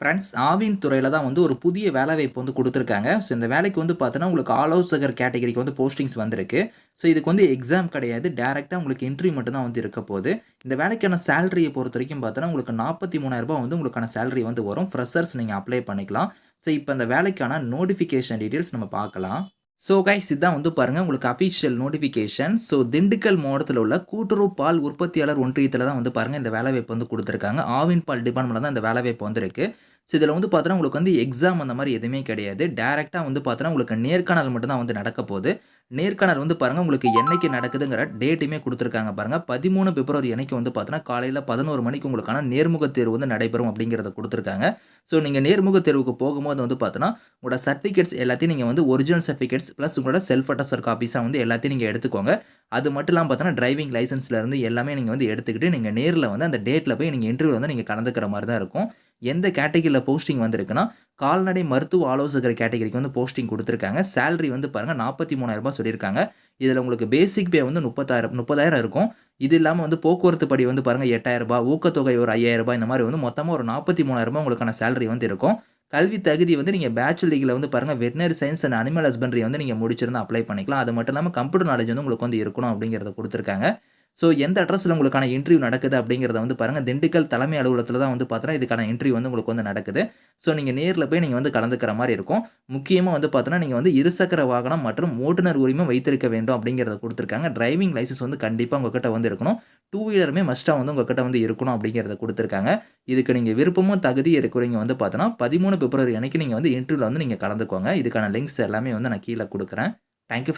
Friends Aavin துறையில் தான் வந்து ஒரு புதிய வேலைவாய்ப்பு வந்து கொடுத்துருக்காங்க ஸோ இந்த வேலைக்கு வந்து பார்த்தோன்னா, உங்களுக்கு ஆலோசகர் கேட்டகரிக்கு வந்து போஸ்டிங்ஸ் வந்திருக்கு. ஸோ இதுக்கு வந்து எக்ஸாம் கிடையாது. டேரெக்டாக உங்களுக்கு இன்டர்வியூ மட்டும் தான் வந்து இருக்க போகுது இந்த வேலைக்கான சேலரியை பொறுத்த வரைக்கும் பார்த்தோன்னா, உங்களுக்கு நாற்பத்தி மூணாயிரரூபா வந்து உங்களுக்கான சேலரி வந்து வரும். ஃப்ரெஷர்ஸ் நீங்கள் அப்ளை பண்ணிக்கலாம். ஸோ இப்போ இந்த வேலைக்கான நோட்டிஃபிகேஷன் டீட்டெயில்ஸ் நம்ம பார்க்கலாம். ஸோ கைஸ் இதான் வந்து பாருங்கள் உங்களுக்கு அஃபிஷியல் நோட்டிஃபிகேஷன். ஸோ திண்டுக்கல் மாவட்டத்தில் உள்ள கூட்டுறவு பால் உற்பத்தியாளர் ஒன்றியத்தில் தான் வந்து பாருங்கள் இந்த வேலைவாய்ப்பு வந்து கொடுத்துருக்காங்க ஆவின் பால் டிபார்ட்மெண்ட்ல தான் இந்த வேலைவாய்ப்பு வந்திருக்கு. ஸோ இதில் வந்து பார்த்தோன்னா, உங்களுக்கு வந்து எக்ஸாம் அந்த மாதிரி எதுவுமே கிடையாது. டேரெக்டாக வந்து பார்த்தோன்னா, உங்களுக்கு நேர்காணல் மட்டும்தான் வந்து நடக்க போகுது நேர்காணல் வந்து பாருங்கள் உங்களுக்கு என்றைக்கு நடக்குதுங்கிற டேட்டுமே கொடுத்துருக்காங்க பாருங்க. 13 பிப்ரவரி அன்னைக்கு வந்து பார்த்தோன்னா, காலையில் பதினோரு மணிக்கு உங்களுக்கான நேர்முக தேர்வு வந்து நடைபெறும் அப்படிங்கிறத கொடுத்துருக்காங்க ஸோ நீங்கள் நேர்முக தேர்வுக்கு போகும்போது வந்து பார்த்தோன்னா, உங்களோட சர்டிஃபிகேட்ஸ் எல்லாத்தையும் நீங்கள் வந்து ஒரிஜினல் சர்டிஃபிகேட்ஸ் ப்ளஸ் உங்களோட செல்ஃப் அட்டஸ்டர் காப்பீஸாக வந்து எல்லாத்தையும் நீங்கள் எடுத்துக்கோங்க. அது மட்டும் இல்லாமல் பார்த்தோன்னா, டிரைவிங் லைசென்ஸ்ல இருந்து எல்லாமே நீங்கள் வந்து எடுத்துக்கிட்டு, நீங்கள் நேரில் வந்து அந்த டேட்டில் போய் நீங்கள் இன்டர்வியூ வந்து நீங்கள் கலந்துக்கிற மாதிரி தான் இருக்கும். எந்த கேட்டகிரியில் போஸ்டிங் வந்திருக்குன்னா, கால்நடை மருத்துவ ஆலோசகர் கேட்டகரிக்கு வந்து போஸ்டிங் கொடுத்துருக்காங்க சேலரி வந்து பாருங்க ரூ. 43,000 சொல்லியிருக்காங்க. இதில் உங்களுக்கு பேசிக் பே வந்து 30,000 30,000 இருக்கும். இது இல்லாமல் வந்து போக்குவரத்து படி வந்து பாருங்கள் எட்டாயிரரூபா ஊக்கத்தொகை ஒரு ஐயாயிரரூபா இந்த மாதிரி வந்து மொத்தமாக ஒரு நாற்பத்தி மூணாயிரரூபா உங்களுக்கான சேலரி வந்து இருக்கும். கல்வி தகுதி வந்து நீங்கள் பேச்சுலர் டிகிரில வந்து பாருங்க veterinary science and animal husbandry வந்து நீங்கள் முடிச்சிருந்தா அப்ளை பண்ணிக்கலாம். அது மட்டும் இல்லாமல் கம்ப்யூட்டர் நாலேஜ் வந்து உங்களுக்கு வந்து இருக்கணும் அப்படிங்கிறத கொடுத்துருக்காங்க ஸோ எந்த அட்ரஸில் உங்களுக்கான இன்டர்வியூ நடக்குது அப்படிங்கிறத வந்து பாருங்கள் திண்டுக்கல் தலைமை அலுவலகத்தில் தான் வந்து பார்த்தோன்னா, இதுக்கான இன்டர்வியூ வந்து உங்களுக்கு வந்து நடக்குது. ஸோ நீங்கள் நேரில் போய் நீங்கள் வந்து கலந்துக்கிற மாதிரி இருக்கும். முக்கியமாக வந்து பார்த்தோன்னா, நீங்கள் வந்து இருசக்கர வாகனம் மற்றும் ஓட்டுநர் உரிமை வைத்திருக்க வேண்டும் அப்படிங்கிறத கொடுத்துருக்காங்க டிரைவிங் லைசென்ஸ் வந்து கண்டிப்பாக உங்ககிட்ட வந்து இருக்கணும். டூ வீலருமே மஸ்ட்டாக வந்து உங்ககிட்ட வந்து இருக்கணும் அப்படிங்கிறத கொடுத்துருக்காங்க இதுக்கு நீங்கள் விருப்பமும், தகுதி இருக்கிறவங்க வந்து பார்த்தோன்னா, 13 பிப்ரவரி அன்னைக்கு நீங்கள் வந்து இன்டர்வியூவில் வந்து நீங்கள் கலந்துக்கோங்க. இதுக்கான லிங்க்ஸ் எல்லாமே வந்து நான் கீழே கொடுக்குறேன் தேங்க் யூ